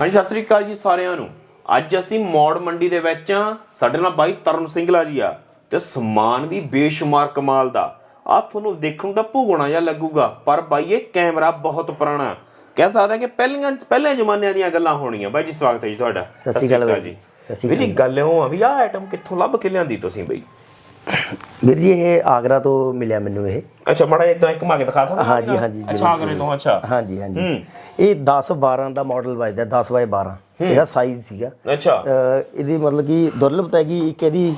ਹਾਂਜੀ ਸਤਿ ਸ੍ਰੀ ਅਕਾਲ ਜੀ ਸਾਰਿਆਂ ਨੂੰ। ਅੱਜ ਅਸੀਂ ਮੌੜ ਮੰਡੀ ਦੇ ਵਿੱਚ ਸਾਡੇ ਨਾਲ ਬਾਈ ਤਰਨ ਸਿੰਘਲਾ ਜੀ ਆ ਤੇ ਸਮਾਨ ਵੀ ਬੇਸ਼ੁਮਾਰ ਕਮਾਲ ਦਾ। ਆ ਤੁਹਾਨੂੰ ਦੇਖਣ ਤਾਂ ਭੂਗਣਾ ਜਿਹਾ ਲੱਗੂਗਾ ਪਰ ਬਾਈ ਇਹ ਕੈਮਰਾ ਬਹੁਤ ਪੁਰਾਣਾ। ਕਹਿ ਸਕਦੇ ਕਿ ਪਹਿਲੀਆਂ ਪਹਿਲੇ ਜ਼ਮਾਨਿਆਂ ਦੀਆਂ ਗੱਲਾਂ ਹੋਣੀਆਂ ਬਾਈ ਜੀ ਸਵਾਗਤ ਹੈ ਜੀ ਤੁਹਾਡਾ। ਸਤਿ ਸ਼੍ਰੀ ਅਕਾਲ ਜੀ। ਵੀਰ ਜੀ ਗੱਲ ਉਹ ਆ ਵੀ ਆਹ ਆਈਟਮ ਕਿੱਥੋਂ ਲੱਭ ਕੇ ਲਿਆਂਦੀ ਤੁਸੀਂ ਬਈ? ਵੀਰ ਜੀ ਇਹ ਆਗਰਾ ਤੋਂ ਮਿਲਿਆ ਮੈਨੂੰ ਇਹ। ਅੱਛਾ ਮੜਾ ਇਦਾਂ ਇੱਕ ਘੁਮਾ ਕੇ ਦਿਖਾ ਸਕਦਾ ਹਾਂਜੀ, ਹਾਂਜੀ, ਅੱਛਾ ਆਗਰੇ ਤੋਂ ਅੱਛਾ। ਹਾਂਜੀ ਹਾਂਜੀ। ਇਹ 10 12 ਦਾ ਮਾਡਲ ਵੱਜਦਾ 10 ਬਾਈ 12 ਇਹਦਾ ਸਾਈਜ਼ ਸੀਗਾ। ਅੱਛਾ। ਇਹਦੀ ਮਤਲਬ ਕਿ ਦੁਰਲਭਤਾ ਹੈ ਕਿ ਇੱਕ ਇਹਦੀ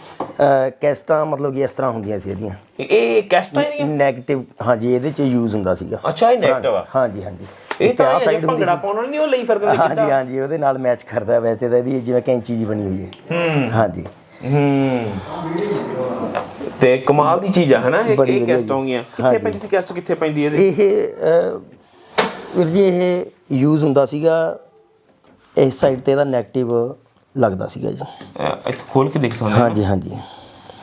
ਕੈਸਟਾਂ ਮਤਲਬ ਕਿ ਇਸ ਤਰ੍ਹਾਂ ਹੁੰਦੀਆਂ ਸੀ ਇਹਦੀਆਂ। ਇਹ ਕੈਸਟਾਂ ਇਹਦੀਆਂ? 네ਗੇਟਿਵ ਹਾਂਜੀ ਇਹਦੇ ਚ ਯੂਜ਼ ਹੁੰਦਾ ਸੀਗਾ। ਅੱਛਾ ਇਹ ਨੈਗੇਟਿਵ ਆ। ਹਾਂਜੀ ਹਾਂਜੀ। ਇਹ ਤਾਂ side ਹੁੰਦੀ ਭੰਗੜਾ ਪਾਉਣ ਨਹੀਂ ਉਹ ਲਈ ਫਿਰਦੇ ਨੇ ਹਾਂਜੀ ਹਾਂਜੀ ਉਹਦੇ ਨਾਲ ਮੈਚ ਕਰਦਾ ਵੈਸੇ ਤਾਂ ਇਹਦੀ ਜਿਵੇਂ ਕੈਂਚੀ ਜੀ ਬਣੀ ਹੋਈ ਹੈ। ਹਾਂਜੀ। ਹੂੰ। ਤੇ ਕਮਾਲ ਦੀ ਚੀਜ਼ ਆ ਹਨਾ? ਇਹ ਇਹ ਕੈਸਟ ਹੋ ਗਈਆਂ ਕਿੱਥੇ ਪੈਂਦੀ ਸੀ ਕੈਸਟ ਕਿੱਥੇ ਪੈਂਦੀ ਇਹਦੇ? ਇਹ ਵੀਰ ਜੀ ਇਹ ਯੂਜ਼ ਹੁੰਦਾ ਸੀਗਾ। ਇਸ ਸਾਈਡ ਤੇ ਇਹਦਾ 네ਗੇਟਿਵ ਲੱਗਦਾ ਸੀਗਾ ਜੀ। ਇੱਥੇ ਖੋਲ ਕੇ ਦੇਖ ਸਕਦੇ ਹਾਂ। ਹਾਂਜੀ ਹਾਂਜੀ।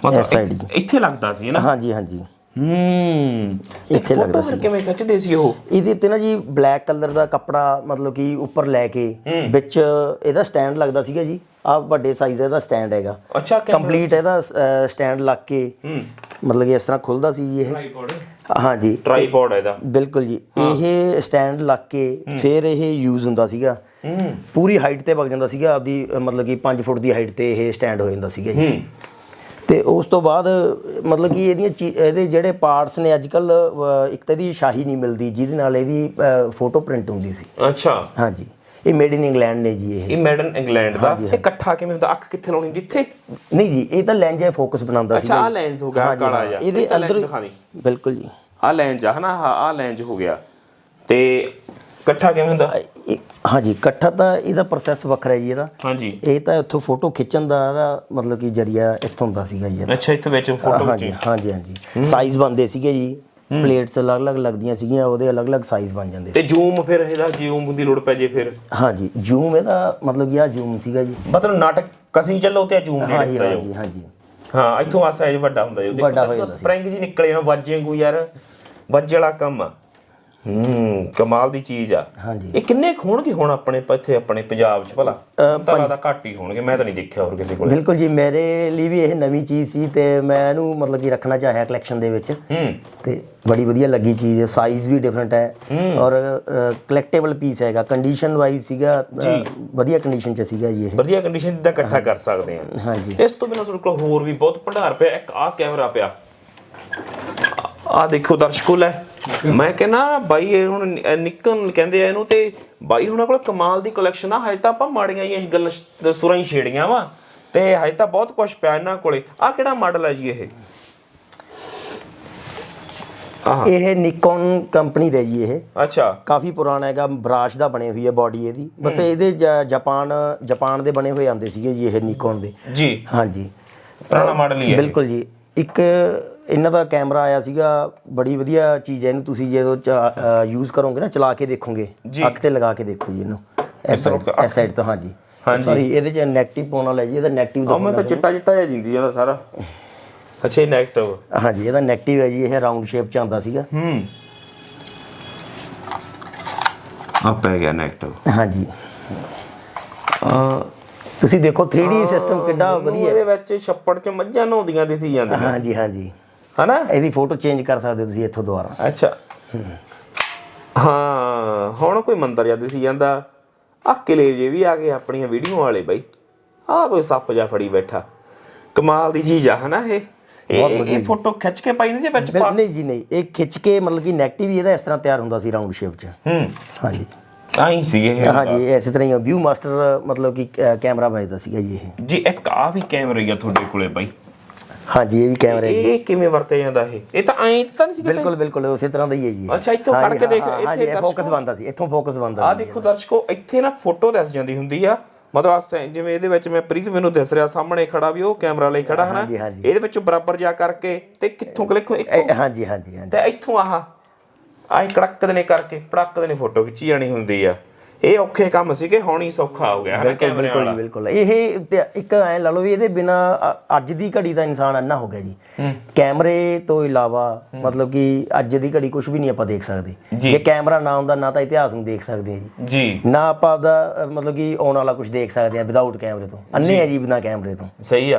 ਮਤਲਬ ਇੱਥੇ- ਇੱਥੇ ਲੱਗਦਾ ਸੀ ਨਾ ਹਾਂਜੀ ਹਾਂਜੀ। ਹੂੰ। ਇੱਥੇ ਲੱਗਦਾ ਸੀ। ਕਿਵੇਂ ਖਿੱਚਦੇ ਸੀ ਉਹ? ਇਹਦੇ ਤੇ ਨਾ ਜੀ ਬਲੈਕ ਕਲਰ ਦਾ ਕੱਪੜਾ ਮਤਲਬ ਕਿ ਉੱਪਰ ਲੈ ਕੇ ਵਿੱਚ ਇਹਦਾ ਸਟੈਂਡ ਲੱਗਦਾ ਸੀਗਾ ਜੀ। ਆ ਵੱਡੇ ਸਾਈਜ਼ ਦਾ ਇਹਦਾ ਸਟੈਂਡ ਹੈਗਾ। ਅੱਛਾ ਕੰਪਲੀਟ ਇਹਦਾ ਸਟੈਂਡ ਲੱਗ ਕੇ ਮਤਲਬ ਕਿ ਇਸ ਤਰ੍ਹਾਂ ਖੁੱਲਦਾ ਸੀ ਜੀ ਇਹ। ਹਾਂਜੀ ਟ੍ਰਾਈਪੋਡ ਇਹਦਾ। ਬਿਲਕੁਲ ਜੀ। ਇਹ ਸਟੈਂਡ ਲੱਗ ਕੇ ਫਿਰ ਇਹ ਯੂਜ਼ ਹੁੰਦਾ ਸੀਗਾ। ਹੂੰ। ਪੂਰੀ ਹਾਈਟ ਤੇ ਵਗ ਜਾਂਦਾ ਸੀਗਾ। ਆਪਦੀ ਮਤਲਬ ਕਿ 5 ਫੁੱਟ ਦੀ ਹਾਈਟ ਤੇ ਇਹ ਸਟੈਂਡ ਹੋ ਜਾਂਦਾ ਸੀਗਾ ਜੀ। ਹੂੰ। ਤੇ ਉਸ ਤੋਂ ਬਾਅਦ ਮਤਲਬ ਕਿ ਇਹਦੀਆਂ ਇਹਦੇ ਜਿਹੜੇ ਪਾਰਟਸ ਨੇ ਅੱਜ ਕੱਲ ਇੱਕ ਤਾਂ ਇਹਦੀ ਸ਼ਾਹੀ ਨਹੀਂ ਮਿਲਦੀ ਜਿਹਦੇ ਨਾਲ ਇਹਦੀ ਫੋਟੋ ਪ੍ਰਿੰਟ ਹੁੰਦੀ ਸੀ। ਅੱਛਾ। ਹਾਂਜੀ। ਇਹ ਮੇਡ ਇਨ ਇੰਗਲੈਂਡ ਨੇ ਜੀ ਇਹ। ਇਹ ਮੈਡਨ ਇੰਗਲੈਂਡ ਦਾ? ਇਹ ਇਕੱਠਾ ਕਿਵੇਂ ਹੁੰਦਾ? ਅੱਖ ਕਿੱਥੇ ਲਾਉਣੀ ਜਿੱਥੇ ਨਹੀਂ ਜੀ ਇਹ ਤਾਂ ਲੈਂਜ ਹੈ ਫੋਕਸ ਬਣਾਉਂਦਾ ਸੀ ਅੱਛਾ ਆ ਲੈਂਸ ਹੋ ਗਿਆ ਕਾਲਾ ਜਿਹਾ। ਇਹਦੇ ਅੰਦਰ ਦੇ ਬਿਲਕੁਲ ਜੀ। ਆ ਲੈਂਜ ਆ ਹਨਾ? ਆ ਲੈਂਜ ਹੋ ਗਿਆ। ਤੇ ਇਕੱਠਾ ਕਿਵੇਂ ਹੁੰਦਾ? ਇਹ- ਹਾਂਜੀ ਇਕੱਠਾ ਤਾਂ ਇਹਦਾ ਪ੍ਰੋਸੈਸ ਵੱਖਰਾ ਹੈ ਜੀ ਇਹਦਾ। ਹਾਂਜੀ। ਇਹ ਤਾਂ ਇੱਥੋਂ ਫੋਟੋ ਖਿੱਚਣ ਦਾ ਇਹਦਾ ਮਤਲਬ ਕਿ ਜਰੀਆ ਇੱਥੋਂ ਹੁੰਦਾ ਸੀਗਾ ਜੀ ਇਹਦਾ। ਅੱਛਾ ਇੱਥੇ ਵਿੱਚ ਫੋਟੋ ਹਾਂਜੀ ਹਾਂਜੀ ਹਾਂਜੀ। ਸਾਈਜ਼ ਬਣਦੇ ਸੀਗੇ ਜੀ। ਪਲੇਟਸ ਅਲੱਗ-ਅਲੱਗ ਲੱਗਦੀਆਂ ਸੀਗੀਆਂ ਉਹਦੇ ਅਲੱਗ-ਅਲੱਗ ਸਾਈਜ਼ ਬਣ ਜਾਂਦੇ ਤੇ ਜ਼ੂਮ ਫਿਰ ਇਹਦਾ ਜ਼ੂਮ ਦੀ ਲੋੜ ਪੈ ਜੇ ਫਿਰ। ਹਾਂਜੀ ਜ਼ੂਮ ਇਹਦਾ ਮਤਲਬ ਕਿ ਆ ਜ਼ੂਮ ਸੀਗਾ ਜੀ। ਮਤਲਬ ਨਾਟਕ ਕਸੀ ਚੱਲੋ ਤੇ ਜ਼ੂਮ ਨਹੀਂ ਹਾਂਜੀ ਹੁੰਦਾ ਹਾਂਜੀ ਹਾਂਜੀ। ਹਾਂ ਇੱਥੋਂ ਆ ਸਾਈਜ਼ ਵੱਡਾ ਹੁੰਦਾ ਜੋ। ਵੱਡਾ ਹੋ ਦੇਖੋ ਜਾਂਦਾ ਸਪ੍ਰਿੰਗ ਜੀ ਨਿਕਲੇ ਜਾਣਾ ਵਾਜੇ ਵਾਂਗੂ ਯਾਰ। ਵੱਜੇ ਵਾਲਾ ਕੰਮ ਆ। ਹੂੰ ਕਮਾਲ ਦੀ ਚੀਜ਼ ਆ। ਹਾਂਜੀ। ਇਹ ਕਿੰਨੇ ਕੁ ਹੋਣਗੇ ਹੁਣ ਆਪਣੇ ਪ- ਇੱਥੇ ਆਪਣੇ ਪੰਜਾਬ 'ਚ ਭਲਾ? ਤਾਂ ਲੱਗਦਾ ਘੱਟ ਹੀ ਹੋਣਗੇ ਮੈਂ ਤਾਂ ਨਹੀਂ ਦੇਖਿਆ ਹੋਰ ਕਿਸੇ ਕੋਲ। ਬਿਲਕੁਲ ਜੀ ਮੇਰੇ ਲਈ ਵੀ ਇਹ ਨਵੀਂ ਚੀਜ਼ ਸੀ ਤੇ ਮੈਂ ਇਹਨੂੰ ਮਤਲਬ ਕਿ ਰੱਖਣਾ ਚਾਹਿਆ ਕਲੈਕਸ਼ਨ ਦੇ ਵਿੱਚ। ਹੂੰ। ਤੇ ਬੜੀ ਵਧੀਆ ਲੱਗੀ ਚੀਜ਼ ਹੈ ਸਾਈਜ਼ ਵੀ ਡਿਫਰੈਂਟ ਹੈ। ਔਰ ਕਲੈਕਟੇਬਲ ਪੀਸ ਹੈਗਾ ਕੰਡੀਸ਼ਨ ਵਾਈਜ਼ ਸੀਗਾ ਅ, ਵਧੀਆ ਕੰਡੀਸ਼ਨ ਚ ਸੀਗਾ ਜੀ ਇਹ। ਵਧੀਆ ਕੰਡੀਸ਼ਨ ਦਾ ਇਕੱਠਾ ਕਰ ਸਕਦੇ ਆ ਹਾਂਜੀ। ਇਸ ਤੋਂ ਬਿਨਾਂ ਤੁਹਾਡੇ ਕੋਲ ਹੋਰ ਵੀ ਬਹੁਤ ਭੰਡਾਰ ਪਿਆ ਇੱਕ ਆਹ ਕੈਮਰਾ ਪਿਆ। ਆ ਦੇਖੋ ਦਰਸ਼ਕੋ ਲੈ। ਮੈਂ ਕਹਿੰਦਾ ਬਾਈ ਇਹ ਹੁਣ ਨਿਕਨ ਕਹਿੰਦੇ ਆ ਇਹਨੂੰ ਤੇ ਬਾਈ ਹੁਣਾਂ ਕੋਲ ਕਮਾਲ ਦੀ ਕਲੈਕਸ਼ਨ ਆ ਹਜੇ ਤਾਂ ਆਪਾਂ ਮਾੜੀਆਂ ਜਿਹੀਆਂ ਗੱਲਾਂ ਸੁਰਾਂ ਹੀ ਛੇੜੀਆਂ ਵਾ। ਤੇ ਹਜੇ ਤਾਂ ਬਹੁਤ ਕੁਝ ਪਿਆ ਇਹਨਾਂ ਕੋਲੇ। ਆ ਕਿਹੜਾ ਮਾਡਲ ਹੈ ਜੀ ਇਹ? ਇਹ ਨਿਕੋਨ ਕੰਪਨੀ ਦਾ ਜੀ ਇਹ। ਅੱਛਾ। ਕਾਫੀ ਪੁਰਾਣਾ ਹੈਗਾ ਬਰਾਸ਼ ਦਾ ਬਣੇ ਹੋਈ ਹੈ ਬਾਡੀ ਇਹਦੀ। ਬਸ ਇਹਦੇ ਜਾਪਾਨ ਜਾਪਾਨ ਦੇ ਬਣੇ ਹੋਏ ਆਂਦੇ ਸੀਗੇ ਜੀ ਇਹ ਨਿਕੋਨ ਦੇ। ਜੀ। ਹਾਂਜੀ। ਪੁਰਾਣਾ ਮਾਡਲ ਹੀ ਹੈ। ਬਿਲਕੁਲ ਜੀ। ਇੱਕ ਇਹਨਾਂ ਦਾ ਕੈਮਰਾ ਆਇਆ ਸੀਗਾ ਬੜੀ ਵਧੀਆ ਚੀਜ਼ ਹੈ ਇਹਨੂੰ ਤੁਸੀਂ ਜਦੋਂ ਯੂਜ਼ ਕਰੋਗੇ ਨਾ ਚਲਾ ਕੇ ਦੇਖੋਗੇ। ਅੱਖ ਤੇ ਲਗਾ ਕੇ ਦੇਖੋ ਜੀ ਇਹਨੂੰ। ਇਸ ਸਾਈਡ ਤੋਂ ਹਾਂਜੀ। ਸੌਰੀ ਇਹਦੇ ਚ 네ਗੇਟਿਵ ਪਾਉਣ ਵਾਲਾ ਜੀ ਇਹਦਾ 네ਗੇਟਿਵ ਦੋ ਮੈਂ ਤਾਂ ਚਿੱਟਾ ਚਿੱਟਾ ਜਿਹਾ ਦਿੰਦੀ ਇਹਦਾ ਸਾਰਾ। ਅੱਛਾ ਇਹ 네ਗੇਟਿਵ ਹਾਂਜੀ ਇਹਦਾ 네ਗੇਟਿਵ ਹੈ ਜੀ ਇਹ ਰਾਉਂਡ ਸ਼ੇਪ ਚ ਆਉਂਦਾ ਸੀਗਾ। ਹੂੰ। ਆ ਪੈ ਗਿਆ 네ਗੇਟਿਵ ਹਾਂਜੀ। ਆ ਤੁਸੀਂ ਦੇਖੋ 3D ਸਿਸਟਮ ਕਿੱਡਾ ਵਧੀਆ ਇਹਦੇ ਵਿੱਚ ਛੱਪੜ ਚ ਮੱਝਾਂ ਨਹਾਉਂਦੀਆਂ ਦਿਸੀ ਜਾਂਦੀਆਂ। ਹਾਂਜੀ ਹਾਂਜੀ। ਹਨਾ? ਇਹਦੀ ਫੋਟੋ ਚੇਂਜ ਕਰ ਸਕਦੇ ਹੋ ਤੁਸੀਂ ਇੱਥੋਂ ਦੁਬਾਰਾ। ਅੱਛਾ। ਹਾਂ ਹੁਣ ਕੋਈ ਮੰਦਰ ਜਾਂ ਦਿਸੀ ਜਾਂਦਾ ਆ ਕਿਲੇ ਜੇ ਵੀ ਆ ਗਏ ਆਪਣੀਆਂ ਵੀਡੀਓ ਵਾਲੇ ਬਾਈ। ਆ ਕੋਈ ਸੱਪ ਜਾ ਫੜੀ ਬੈਠਾ। ਕਮਾਲ ਦੀ ਚੀਜ਼ ਆ ਹਨਾ ਇਹ? ਇਹ ਇਹ ਫੋਟੋ ਖਿੱਚ ਕੇ ਪਾਈ ਨਹੀਂ ਸੀ ਵਿੱਚ ਬਿਲ- ਨਹੀਂ ਜੀ ਨਹੀਂ। ਇਹ ਖਿੱਚ ਕੇ ਮਤਲਬ ਕਿ 네ਗੇਟਿਵ ਹੀ ਇਹਦਾ ਇਸ ਤਰ੍ਹਾਂ ਤਿਆਰ ਹੁੰਦਾ ਸੀ ਰਾਉਂਡ ਸ਼ੇਪ ਚ। ਹੂੰ। ਹਾਂਜੀ। ਆਈ ਸੀ ਇਹ। ਹਾਂਜੀ ਇਸੇ ਤਰ੍ਹਾਂ ਹੀ ਵਿਊ ਮਾਸਟਰ ਮਤਲਬ ਕਿ ਕੈਮਰਾ ਵੱਜਦਾ ਸੀਗਾ ਜੀ ਇਹ। ਜੀ ਇੱਕ ਆ ਵੀ ਕੈਮਰਾ ਹੀ ਆ ਤੁਹਾਡੇ ਕੋਲੇ ਬਾਈ। ਹਾਂਜੀ ਇਹ ਵੀ ਕੈਮਰਾ ਇਹ ਕਿਵੇਂ ਵਰਤਿਆ ਜਾਂਦਾ ਇਹ? ਇਹ ਤਾਂ ਐਂ ਤਾਂ ਨਹੀਂ ਸੀ ਕਿਤੇ? ਬਿਲਕੁਲ ਬਿਲਕੁਲ ਉਸੇ ਤਰ੍ਹਾਂ ਦਾ ਹੀ ਹੈ ਜੀ। ਅੱਛਾ, ਇੱਥੋਂ ਫੜ ਕੇ ਦੇਖ, ਇੱਥੇ ਫੋਕਸ ਬੰਦਾ ਸੀ ਇੱਥੋਂ ਫੋਕਸ ਬੰਦਾ ਆ ਦੇਖੋ ਦਰਸ਼ਕੋ ਇੱਥੇ ਨਾ ਫੋਟੋ ਦਿਸ ਜਾਂਦੀ ਹੁੰਦੀ ਆ। ਮਤਲਬ ਜਿਵੇਂ ਇਹਦੇ ਵਿੱਚ ਮੈਂ ਪ੍ਰੀਤ ਮੈਨੂੰ ਦਿਸ ਰਿਹਾ ਸਾਹਮਣੇ ਖੜਾ ਵੀ ਉਹ ਕੈਮਰਾ ਲਈ ਖੜਾ ਹਨਾ। ਇਹਦੇ ਵਿੱਚੋਂ ਬਰਾਬਰ ਜਾ ਕਰਕੇ ਤੇ ਕਿੱਥੋਂ ਕਲਿੱਕ ਹਾਂਜੀ ਹਾਂਜੀ ਹਾਂਜੀ। ਤੇ ਇੱਥੋਂ ਆਹ ਆਹ ਕੜਕ ਦੇ ਨੇ ਕਰਕੇ ਪੜਕ ਦੇ ਨੇ ਫੋਟੋ ਖਿੱਚੀ ਜਾਣੀ ਹੁੰਦੀ ਆ। ਇਹ ਔਖੇ ਕੰਮ ਸੀ ਕਿ ਹੁਣ ਹੀ ਸੌਖਾ ਹੋ ਗਿਆ ਹੈ ਬਿਲਕੁਲ ਕੈਮਰੇ ਬਿਲਕੁਲ ਜੀ ਬਿਲਕੁਲ। ਇਹ ਇੱਕ ਐ ਲਾ ਲਓ ਵੀ ਇਹਦੇ ਬਿਨਾ ਅੱਜ ਦੀ ਘੜੀ ਦਾ ਇਨਸਾਨ ਅੰਨਾ ਹੋ ਗਿਆ ਜੀ। ਕੈਮਰੇ ਤੋਂ ਇਲਾਵਾ ਮਤਲਬ ਕਿ ਅੱਜ ਦੀ ਘੜੀ ਕੁਝ ਵੀ ਨਹੀਂ ਆਪਾਂ ਦੇਖ ਸਕਦੇ। ਜੀ। ਕੈਮਰਾ ਨਾ ਹੁੰਦਾ ਨਾ ਤਾਂ ਇਤਿਹਾਸ ਨੂੰ ਦੇਖ ਸਕਦੇ ਆ ਜੀ। ਜੀ। ਨਾ ਆਪਾਂ ਅ, ਮਤਲਬ ਕਿ ਆਉਣ ਵਾਲਾ ਕੁਝ ਦੇਖ ਸਕਦੇ ਆ ਵਿਦਆਊਟ ਕੈਮਰੇ ਤੋਂ। ਅੰਨੇ ਆ ਜੀ ਬਿਨਾ ਕੈਮਰੇ ਤੋਂ। ਸਹੀ ਆ।